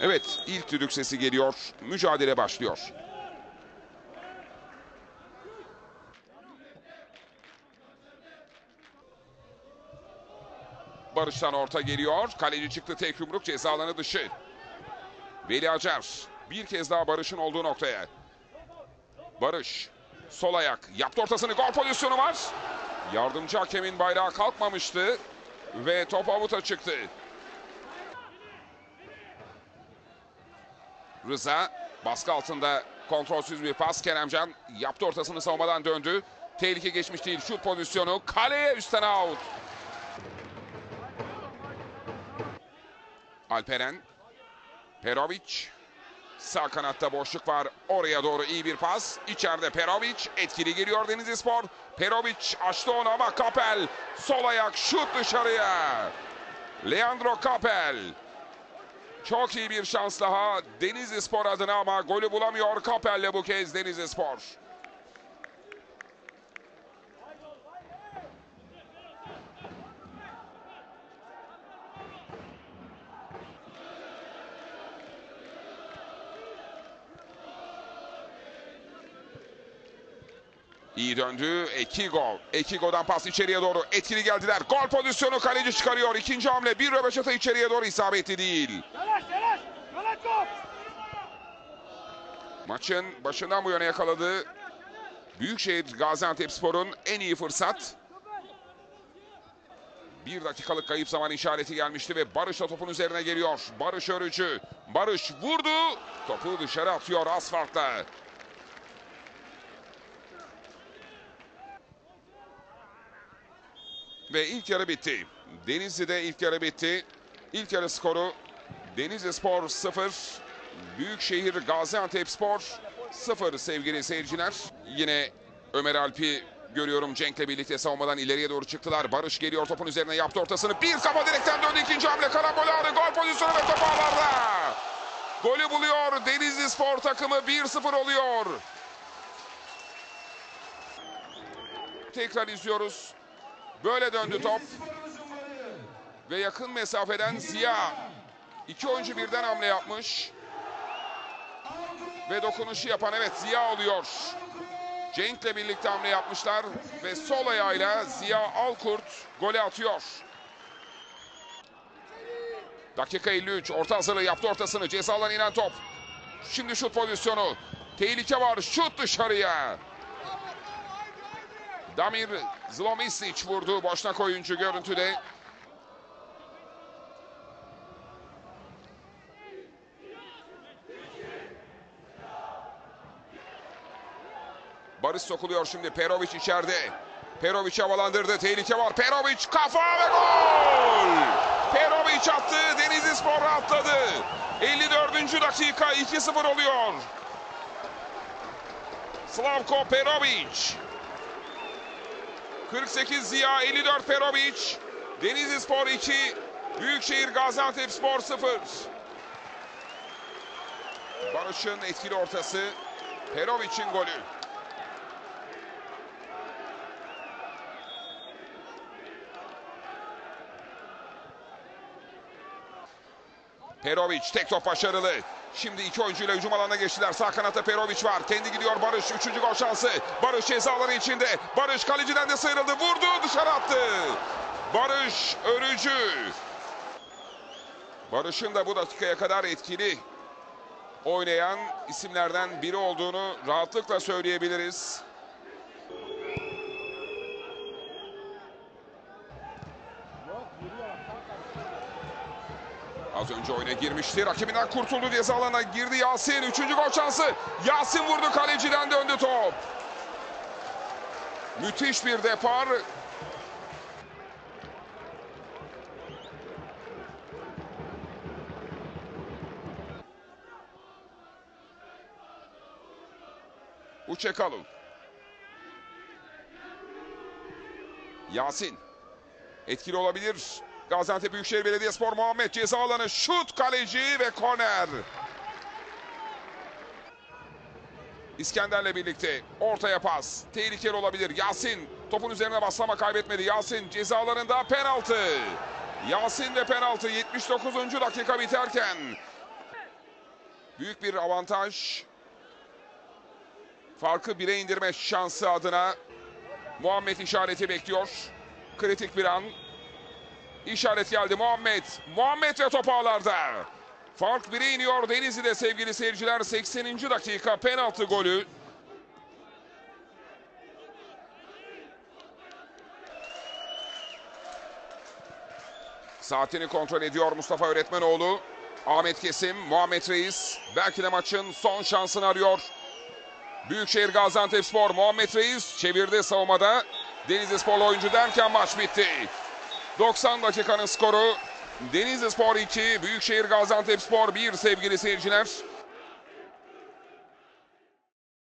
Evet ilk düdük sesi geliyor. Mücadele başlıyor. Barış'tan orta geliyor. Kaleci çıktı tek yumruk ceza alanı dışı. Veli Acar bir kez daha Barış'ın olduğu noktaya. Barış sol ayak yaptı ortasını gol pozisyonu var. Yardımcı hakemin bayrağı kalkmamıştı ve top avuta çıktı. Rıza baskı altında kontrolsüz bir pas. Keremcan yaptı ortasını savunmadan döndü. Tehlike geçmiş değil. Şut pozisyonu kaleye üstten out. Alperen. Perovic. Sağ kanatta boşluk var. Oraya doğru iyi bir pas. İçeride Perovic. Etkili geliyor Denizlispor. Perovic açtı onu ama Kapel. Sol ayak şut dışarıya. Leandro Kapel. Çok iyi bir şans daha Denizli Spor adına ama golü bulamıyor Kapel'le bu kez Denizli Spor. İyi döndü. Ekigo. Ekigo'dan pas içeriye doğru. Etkili geldiler. Gol pozisyonu kaleci çıkarıyor. İkinci hamle. Bir röveşata içeriye doğru isabetli değil. Yavaş yavaş. Yavaş top. Maçın başından bu yana yakaladığı Büyükşehir Gaziantepspor'un en iyi fırsat. Bir dakikalık kayıp zaman işareti gelmişti ve Barış da topun üzerine geliyor. Barış Örücü. Barış vurdu. Topu dışarı atıyor asfaltta. Ve ilk yarı bitti. Denizli'de ilk yarı bitti. İlk yarı skoru Denizli Spor 0, Büyükşehir Gaziantep Spor 0 sevgili seyirciler. Yine Ömer Alp'i görüyorum Cenk'le birlikte savunmadan ileriye doğru çıktılar. Barış geliyor topun üzerine yaptı ortasını. Bir kafa direkten döndü ikinci hamle karambol ağrı gol pozisyonu ve top ağlarda. Golü buluyor Denizli Spor takımı 1-0 oluyor. Tekrar izliyoruz. Böyle döndü top. Ve yakın mesafeden Ziya. İki oyuncu birden hamle yapmış. Ve dokunuşu yapan evet Ziya oluyor. Cenk'le birlikte hamle yapmışlar. Ve sol ayağıyla Ziya Alkurt golü atıyor. Dakika 53. Orta hazırlığı yaptı ortasını. Cezalan inen top. Şimdi şut pozisyonu. Tehlike var. Şut dışarıya. Damir Zlomisic vurdu. Boşnak oyuncu görüntüde. Barış sokuluyor şimdi. Perovic içeride. Perovic havalandırdı. Tehlike var. Perovic kafa ve gol! Perovic attı. Denizli Spor atladı. 54. dakika 2-0 oluyor. Slavko Perovic. 48 Ziya, 54 Perovic. Denizli Spor 2, Büyükşehir Gaziantep Spor 0. Barış'ın etkili ortası. Perovic'in golü. Perovic tek top başarılı. Şimdi iki oyuncuyla hücum alanına geçtiler. Sağ kanatta Perovic var. Kendi gidiyor Barış. Üçüncü gol şansı. Barış cezaları içinde. Barış kaleciden de sıyrıldı. Vurdu dışarı attı. Barış Örücü. Barış'ın da bu dakikaya kadar etkili oynayan isimlerden biri olduğunu rahatlıkla söyleyebiliriz. Az önce oyuna girmişti. Rakibinden kurtuldu ceza alanına girdi Yasin. Üçüncü gol şansı. Yasin vurdu kaleciden döndü top. Müthiş bir depar. Uçekalu. Yasin. Etkili olabilir. Gaziantep Büyükşehir Belediyespor Muhammed ceza alanı şut kaleci ve korner. İskender'le birlikte ortaya pas. Tehlikeli olabilir. Yasin topun üzerine baslama kaybetmedi. Yasin ceza alanında penaltı. Yasin de penaltı 79. dakika biterken Büyük bir avantaj. Farkı bire indirme şansı adına Muhammed işareti bekliyor. Kritik bir an. İşaret geldi Muhammed. Muhammed ve top ağlarda. Fark bire iniyor Denizli'de sevgili seyirciler. 80. dakika penaltı golü. Saatini kontrol ediyor Mustafa Öğretmenoğlu. Ahmet Kesim, Muhammed Reis belki de maçın son şansını arıyor. Büyükşehir Gaziantepspor Muhammed Reis çevirdi savunmada. Denizli Sporlu oyuncu derken maç bitti. 90 dakikanın skoru Denizli Spor 2, Büyükşehir Gaziantepspor 1 sevgili seyirciler.